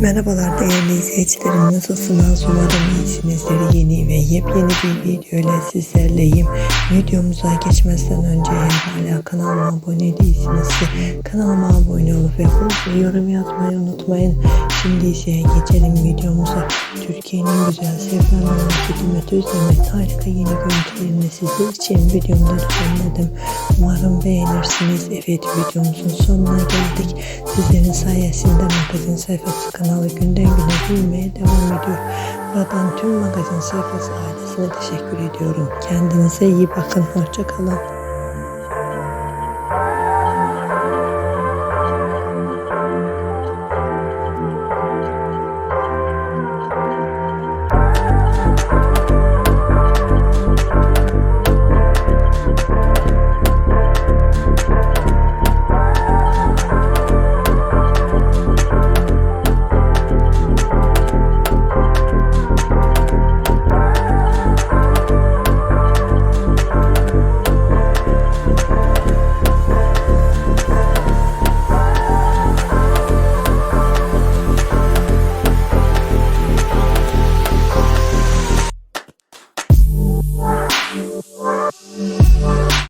Merhabalar değerli izleyicilerim. Nasılsınız? Umarım iyisinizdir. Yeni ve yepyeni bir video ile sizlerleyim. Videomuza geçmezden önce hala kanalıma abone değilsinizse kanalıma abone olup ve bol yorum yazmayı unutmayın şimdi ise geçelim videomuza Türkiye'nin güzel sevilen memleketi Mete Özdemir'in harika yeni görüntülerini sizler için videomda düzenledim umarım beğenirsiniz evet videomuzun sonuna geldik sizlerin sayesinde magazin sayfası kanalı günden güne büyümeye devam ediyor. Buradan tüm magazin sayfası ailesine teşekkür ediyorum. Kendinize iyi bakın. Hoşçakalın.